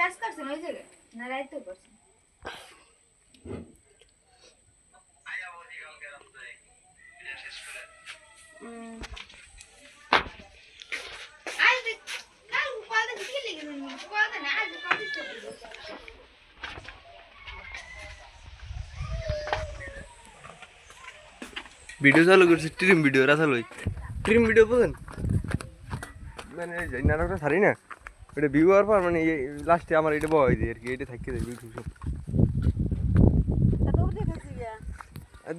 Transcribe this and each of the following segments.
কাজ করছেন ওই জায়গায় না রাইতে করছেন। ভিডিও চালু করছি ট্রিম ভিডিও রা চালু ট্রিম ভিডিও বুঝেন? মানে নাটকটা ছাড়ি না? এটা ভিউ হওয়ার পর মানে লাস্টে আমার এটা বয় দিয়ে আর কি এটা থাকি দেয় ভিউ সব।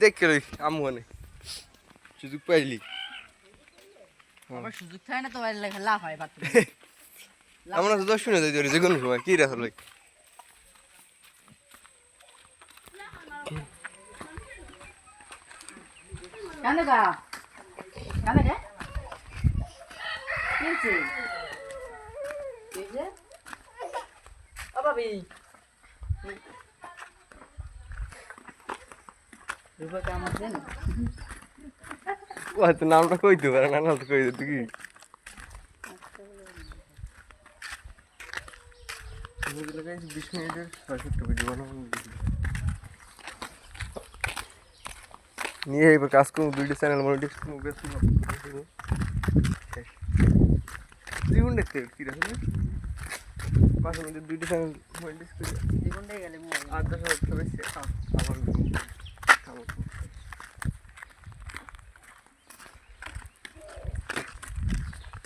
দেখে রই আমু মানে সুযোগ পাইলি। সুযোগ থাকে না তো লাভ হয় আমরা তো দশ মিনিট যাইতে পারি যে কোনো সময় কি রা চালু কেন গা? কেন রে কি হয়েছে? কি হয়েছে? ও হয়তো নামটা কইতে পারে না না তো কই দিত কি বিশ মিনিটের ছয়ষট্টি ভিডিও বানাবো নিয়ে এবার কাজ করব ভিডিও চ্যানেল মনিটাইজ করব বেশি জীবন দেখতে কি রাখবে পাঁচ মিনিটের দুইটা চ্যানেল মনিটাইজ করে জীবনটাই গেলে মোবাইল আট দশ হাজার টাকা বেশি আবার খাব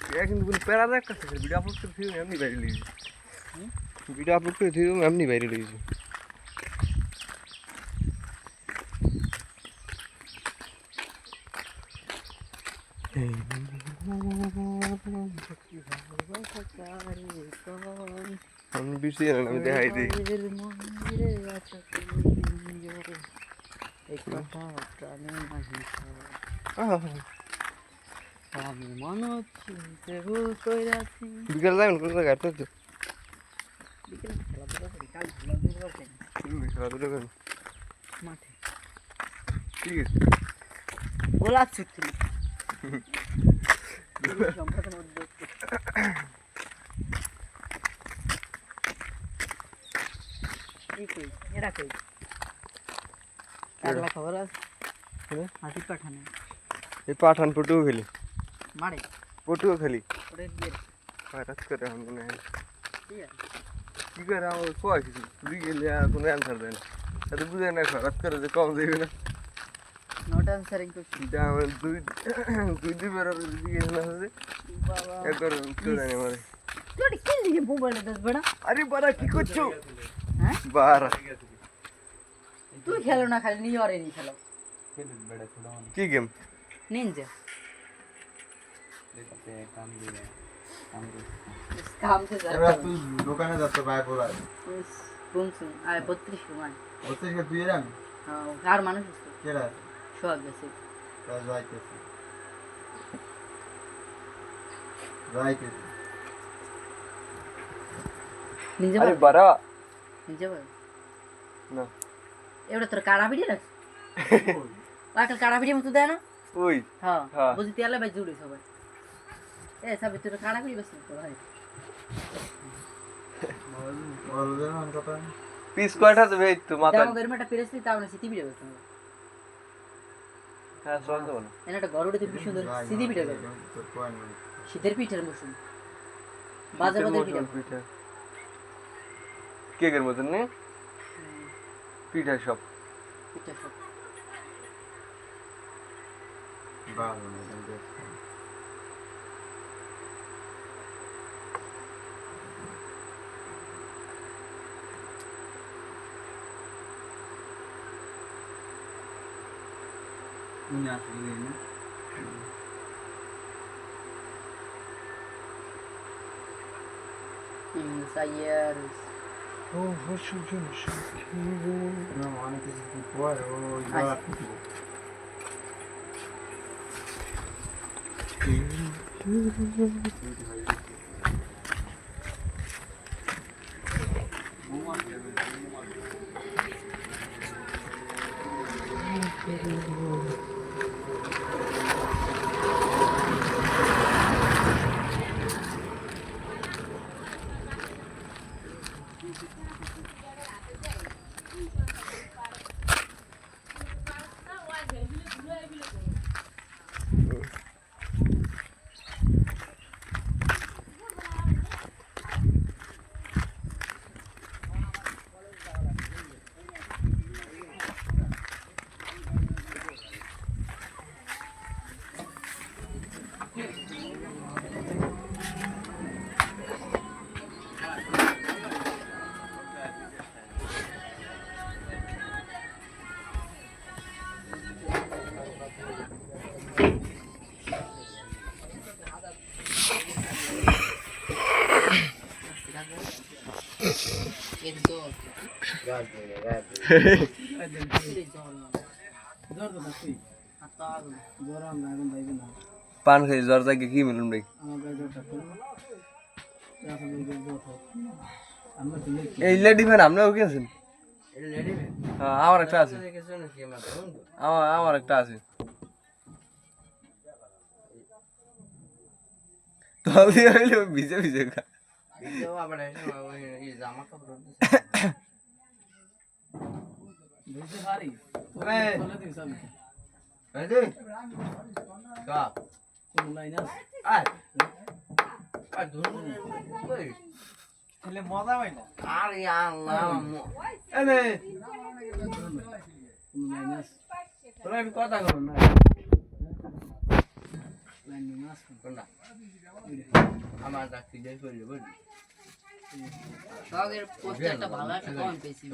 এটা কিন্তু কোনো প্যারা দেখ কাছে ভিডিও আপলোড করে দিও এমনি বাইরে লিখি ভিডিও আপলোড করে দিও এমনি বাইরে লিখি আমি বেশি জানি আমি দেখাই দিই মনে বিকাল যাবেন কোন জায়গায় তো খেলাধুলা করেন মাঠে ঠিক আছে গোলাপ ছুটছিল এরা কই কারলা খবর আছে? হাতি পাঠানে এই পাঠান পটুও খেলি মারে পটুও খেলি ওরে দিয়ে হঠাৎ করে আমার মনে হয় কি করে আমার কয় বুঝে না হঠাৎ করে যে কম দেবে না আনসারিং করছি এটা আমার দুই দুই দুই বেরোর দিকে না হচ্ছে বাবা একবার উঠতে জানি আমার তুই কি লিখে মোবাইলে দস বড়া আরে বারা কি করছ হ্যাঁ বারা তুই খেলো না খালি নিয়ে অরে নি খেলো কি গেম নিনজা কাম से এবার তুই দোকানে যাচ্ছে ভাই বলাই বুনছু আয় বত্রিশ সময় বলছিস কি তুই এরাম আর মানুষ আছে কেডা আছে সব গেছে তা যাইতেছে যাইতেছে নিজে আরে বারা নিজে বল না এবারে তোর কাড়া ভিডিও রাখ পাকাল কাড়া ভিডিও মতো দেয় না ওই হ্যাঁ। বুঝি তেলে ভাই জুড়ে সবাই এ সবে তোর কাড়া ভিডিও বেশ তো ভাই পিস কয়টা দেবে তো মাথা দাম গরমটা পেরেছি তাও না সিটি ভিডিও বেশ হ্যাঁ চল দেবো না এনে একটা সুন্দর করবে শীতের পিঠের মৌসুম। পিঠা। পিঠা। কেকের মতন নে? পিঠা সব। পিঠা সব। Minha filha, né? E ensaiaram. Oh, vou chutar no chão. Não, olha que se for fora, vou jogar futebol. Thank you. পান খাই জ্বর জাগে কি মিলুন ভাই আমার গায়ে জ্বরটা করব এখন এই জ্বর জ্বর হোক। আমরা তো দেখি এই লেডি ফ্যান আপনিও কি আছেন এটা রেডি হ্যাঁ আমার একটা আছে কিছু নাকি আমার বন্ধু আমার আমার একটা আছে তবে হইলে ভিজে ভিজে খা ভিডিও আবার এসে ওই এই জামা কাপড় বুঝতে পারি। বলে দিন সব এই দে কা কোনো লাইন আছে আয় আর কই তাহলে মজা হয় না আরে আল্লাহ এনে আমি করো আমার ডাক্তি যাই কইলে বুঝলি শখের পোস্টারটা ভালো একটা কম পেয়েছি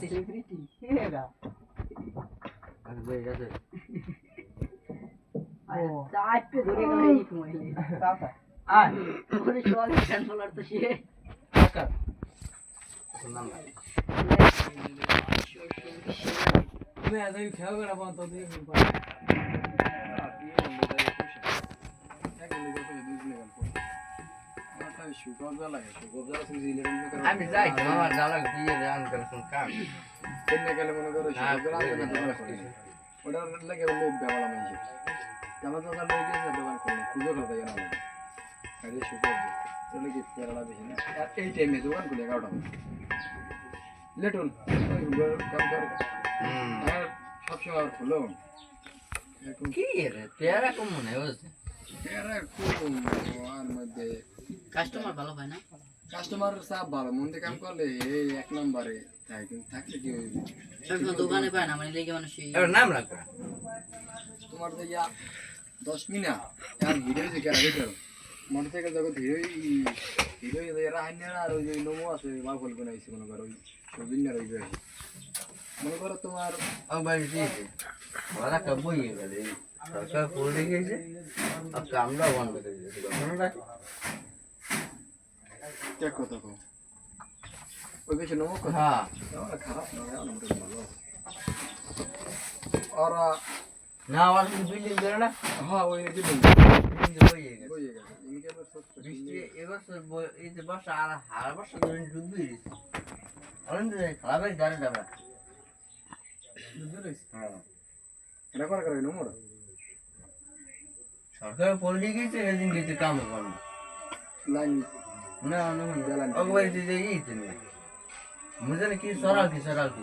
সেলিব্রিটি আর বই গেছে চারটে ধরে আয় ওরে সব ফ্যান ফলোয়ার তো সে না তুমি আজ খেয়াল করে পান তো দিয়ে ফোন পাই আমি যাই আমার জ্বালা দিয়ে রান করে শুন কাম ওটার লাগে লোক বেওয়ালা মানুষ কেমন তো লোক গেছে দোকান খুললে পুজো করতে গেলাম আরে শুকর চলে কি কেরালা বেশি না। আর এই টাইমে দোকান খুলে এগারোটা লেটুন কাম কর। আর সবসময় আর খুলো কি রে পেয়ারা কম মনে হচ্ছে পেয়ারা খুব আর মধ্যে। কাস্টমার ভালো হয় না? কাস্টমার সাপ ভালো মন্দির কাম করলে এই এক নম্বরে। দোকানে পায় না মানে লেগে মানুষ নাম রাখো। তোমার তো ইয়া দশ মিনা আর কেরা মোটরসাইকেল হিরো হিরো ওই যে নোমো আছে মনে করো ওই মনে করো তোমার ওরা সরকার আর কামরা বন্ধ করে দিয়েছে ঘটনাটা চেক কো ওই বেশি নোমো হ্যাঁ খারাপ নয় মোটামুটি ভালো আছে না আমার। বিল্ডিং করে না হ্যাঁ ওই বিল্ডিং বই গেছে সরকার কাম না বুঝলেন কি সরালকি সরালকি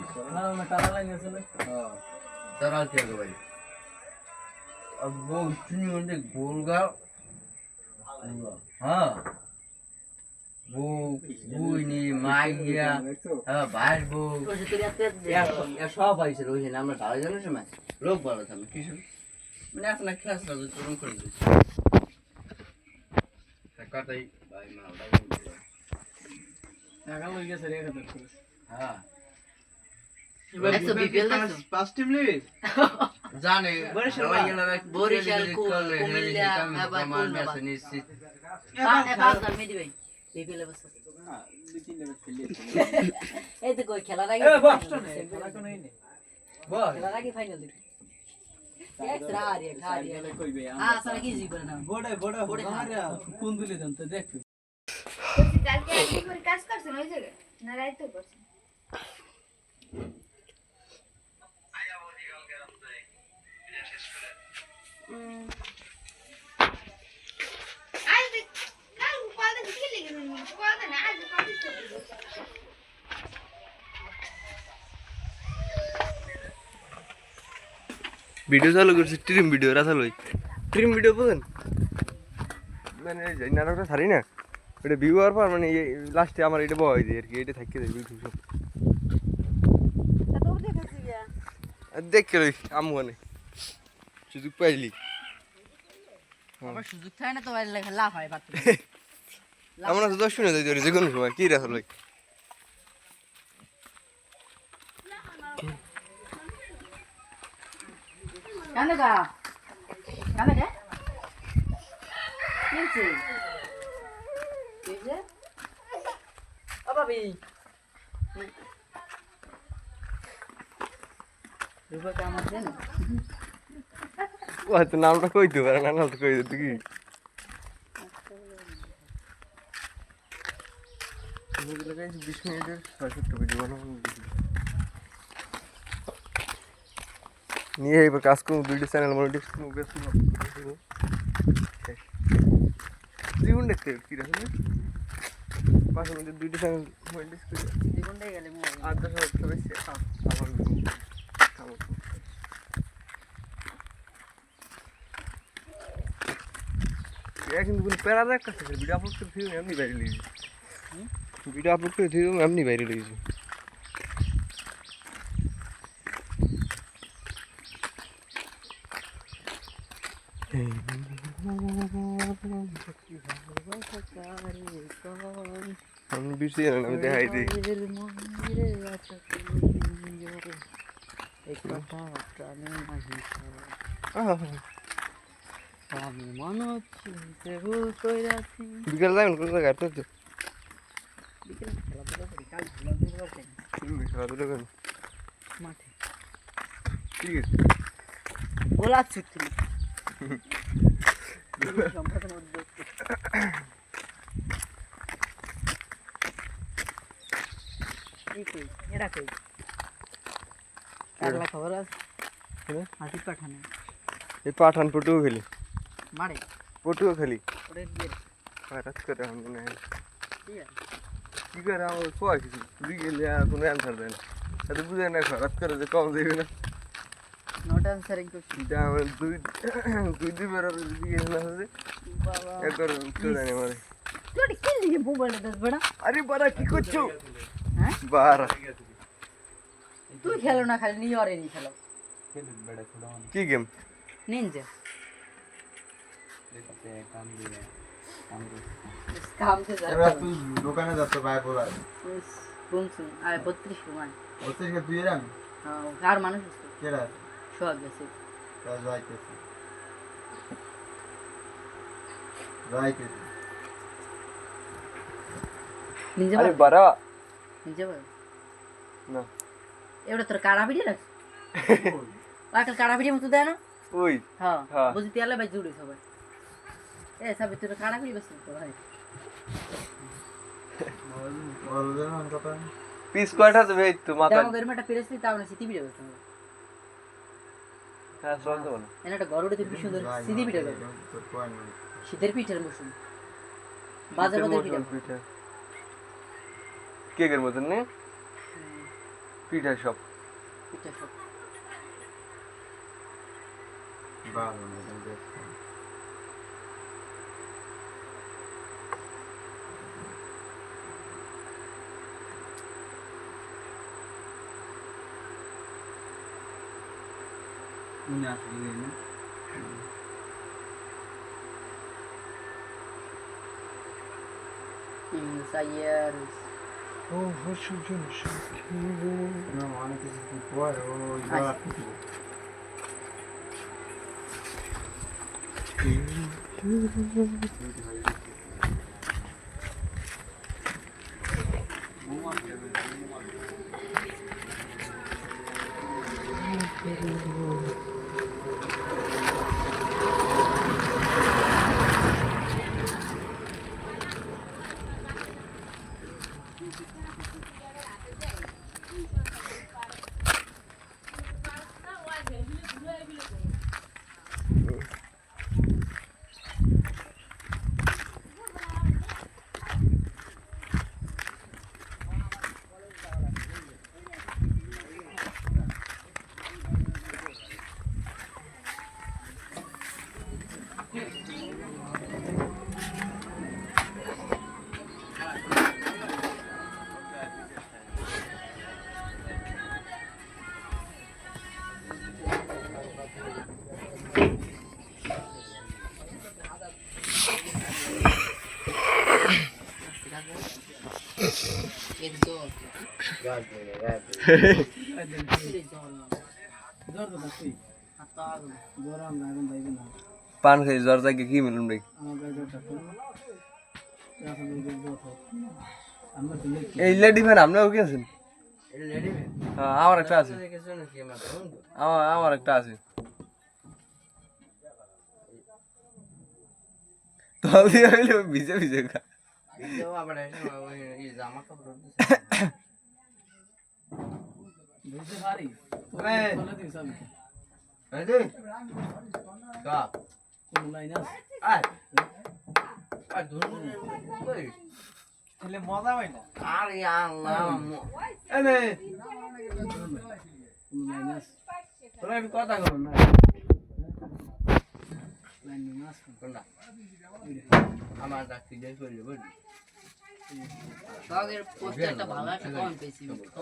সরালকি আগে ভাই বউ চুনি হচ্ছে গোলগা হ্যাঁ বউ বুইনি মাইয়া হ্যাঁ ভাই বউ সব আইছিল ওই জন্য আমরা ভালো জানো সময় লোক ভালো থাকবে কিছু মানে এখন খেয়াস রাখবে তরুণ করে দিচ্ছি কথাই ভাই মালটা টাকা লই গেছে রে খাতে হ্যাঁ। জানে। বরিশাল, ভাই বিপিএল এ বসে। এই তো কই খেলার আগে খেলার আগে ফাইনাল হ্যাঁ কোন দিলে দেন তো দেখ কাজ করছেন ওই জায়গায়? না রাইতেও করছেন? ভিডিও চালু করছি ট্রিম ভিডিও রা চালু ট্রিম ভিডিও বুঝেন? মানে নাটকটা ছাড়ি না, এটা ভিউ হওয়ার পর মানে লাস্টে আমার এটা বয় দিয়ে আর কি এটা থাকি দেয় ভিউ সব আর দেখে রই আমু মানে সুযোগ পাইলি। আবার সুযোগ থাকে না তো লাভ হয় আমরা তো দশ মিনিট দিতে পারি যে কোনো সময়। কি ভাই কেন গা? কেন গে কিনছে ও ভাবি। হয়তো নামটা কইতে পারে না না তো কই দিত কি বিশ মিনিটের ছয়ষট্টি ভিডিও বানাবো। নিয়ে এবার কাজ করব দুইটা চ্যানেল বেশ জীবন দেখতে কি রাখবে পাঁচ মিনিটের দুইটা চ্যানেল মনিটাইজ করে। জীবনটাই গেলে আট দশ হাজার বেশি আমার কিন্তু কোনো প্যারা দেখ কাছে ভিডিও আপলোড করে থিও এমনি বাইরে লিয়েছি ভিডিও আপলোড করে থিও এমনি বাইরে লিয়েছি আমি বিরছি জানি না, আমি দেখাই দিই আহ, আমি মনে হচ্ছে ভুল কইরাছি বিকাল যাবেন কোন জায়গায়? তো বিকেলে খেলাধুলা করি কাল খেলাধুলা করি। খেলাধুলা করেন মাঠে। ঠিক আছে। গোলাপ ছুটছিল কই? কারলা খবর আছে? হ্যাঁ? হাসি পাঠানে। এই পাঠান পটুও খেলি মারে পটুও খেলি ওরে দিয়ে হঠাৎ করে আমার মনে হয় ঠিক আছে কি করে আমার কয় কিছু তুই গেলে আর কোনো অ্যান্সার দেয় না তাতে বুঝে না হঠাৎ করে যে কম দেবে না নট আনসারিং করছি এটা আমার দুই দুই দুই বেরোর দিকে না হচ্ছে বাবা একবার উঠতে জানি আমার তুই কি লিখে মোবাইলে দস বড়া আরে বারা কি করছ হ্যাঁ বারা তুই খেলো না খালি নিয়ে অরে নি খেলো কি গেম নিনজা কাম से এবার তুই দোকানে যাচ্ছ পায়ে পড়ায় শুনছি আয় বত্রিশ সময় হচ্ছে কি তুই এরাম? আর মানুষ আছে। সব গেছে তাই যাইতেছি। যাইতেছি। নিজে আরে বারা নিজে বল। না। এবারে তোর কাড়া ভিডিও রাখ। আজকাল কাড়া ভিডিও মতো দেয় না? ওই। হ্যাঁ হ্যাঁ। বুঝি তেলে ভাই জুড়ে সবাই এ সবে তোর কাড়া ভিডিও বেশ তো ভাই। বল যেন কথা পিস কয়টা দেবে এই মাথা দাম গরমটা পেরেছি তাও না সিটি ভিডিও বেশ হ্যাঁ বলো গরুড়ে তুই সুন্দর সিটি ভিডিও শীতের পিঠের মৌসুম। বাজে বাজে পিঠা। পিঠা কেকের মতন নে? পিঠা সব। পিঠা সব। ভালো না Minha filha, né? Isso, aí era Oh, vou chutar no chão. Não, olha que se fora, ou jogar Thank you. Thank you. ওই জ্বর জ্বর হয়। আমরা তো লেখি এই লেডি ফ্যান আপনিও কি আছেন এটা লেডি ম্যান হ্যাঁ আমার একটা আছে দেখেছ নাকি আমার বন্ধু আমার আমার একটা আছে তল দিয়ে হইলে ভিজে ভিজে খা ভিডিও আবার এসে ওই এই জামা কাপড় পারি এই। বলে দিস আমি। এই দে কা। কোনো আছে? আয়। আর ধরুন। কই তাহলে মজা পাই না? আরে আল্লাহ এই। নে। কোনো তোরা কথা কর না। কোনটা? আমার ডাক্তি যাই করলে বুঝলি? শখের পোস্টারটা ভালো একটা কমেন্ট পেয়েছি সেলিব্রিটি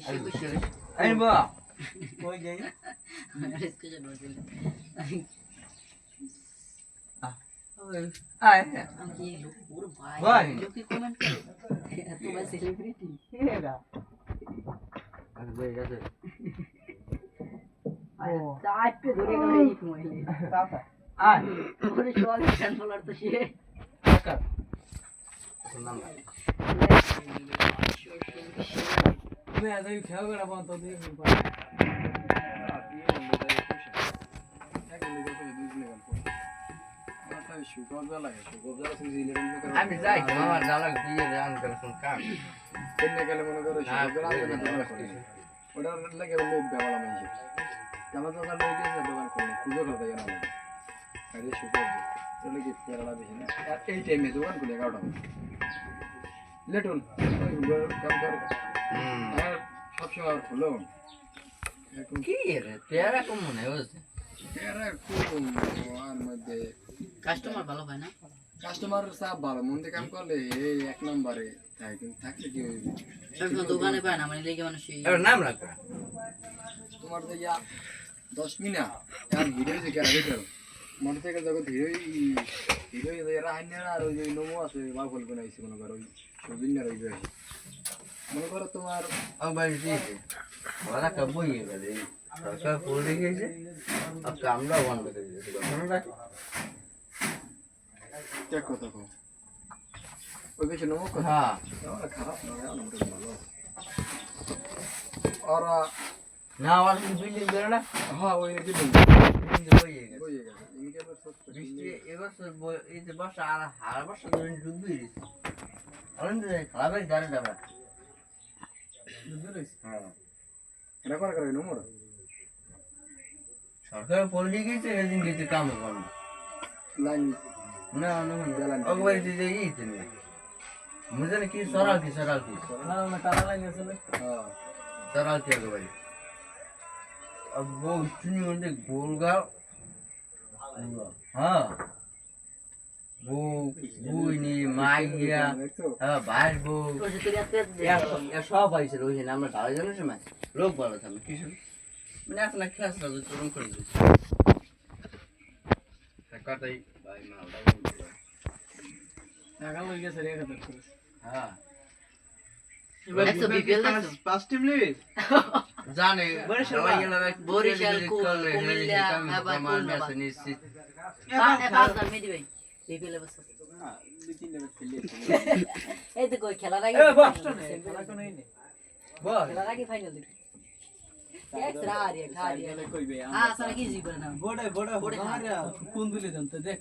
আর যাই? গেছে চারটে ধরে গেল এই মোবাইলে আয় ওরে সব ফ্যান ফলোয়ার তো সে আমি যাই আমার জ্বালা দিয়ে রান কাম গেলে মনে করো। ওটার লাগে বেমালা মানুষের জামা তো লোক গেছে দোকান করলে পুজো করতে গেল না আরে শুকর চলে কি পেয়ারা বেশি না। আর এই টাইমে দোকান খুলে এগারোটা লেটুন কাম আর সবসময় আর খুলো কি রে পেয়ারা কম মনে হচ্ছে পেয়ারা খুব আর মধ্যে কাস্টমার ভালো হয় না? কাস্টমার সাপ ভালো মন্দির কাম করলে এই এক নম্বরে থাকে কিন্তু থাকলে কি হইবে? দোকানে পায় না মানে লেগে মানুষ নাম রাখ। তোমার তো ইয়া দশ মিনা আর হিরো হয়েছে কেন দেখো মোটর সাইকেল যখন হিরো হিরো এরা আইনার আর ওই যে নমো আছে বা বলবে না এসে মনে করো ওই সৌদিনের ওই মনে করো তোমার একবার ওরা কাপ বইয়ে গেল সরকার ফুল রেখেছে আর কামরা বন্ধ করে দিয়েছে। ঘটনাটা কথা কো ওই বেশি নমো কথা। হ্যাঁ। খারাপ আর ভালো। ওরা না আমার বিল্ডিং বেরো না? হ্যাঁ ওই যে বিল্ডিং বইয়ে গেছে। বইয়ে গেছে আবার সত্য। বৃষ্টি এবছর এই যে বর্ষা আর হার বর্ষা ধরে ডুববে গেছে অনেক খারাপের গাড়ি ডাবা হ্যাঁ। এটা করা করে নমর? সরকার রেখেছে এদিন গেছে কাম লাইন না না একবার দিতে ই তুমি মুঝে কি সরাল কি সরাল কি? না না কালা লাইন আছে হ্যাঁ। সরাল কি একবার अब वो इतनी उनके गोल गाल हाँ वो वो नहीं माइया দেখছো हाँ बाहर वो ওই যে তুই রাত্রে या সব আইছে রোহিত আমরা ঢালাই জানার সময় লোক ভালো থাকে কিছু মানে এখন ক্লাস লাগে চরম করে দিচ্ছে কথাই ভাই মালটা টাকা লই গেছে রে কথা করে হ্যাঁ জানে বরিশাল, কুমিল্লা, নিশ্চিত এই তো কই খেলার আগে এ বাসটা নেই খেলা কোন নেই বল খেলার আগে ফাইনাল দেখি এক্সট্রা আর খা রে কইবে হ্যাঁ সারা কি জি করে না বড় বড় বড় কোন দিলে জানতে দেখ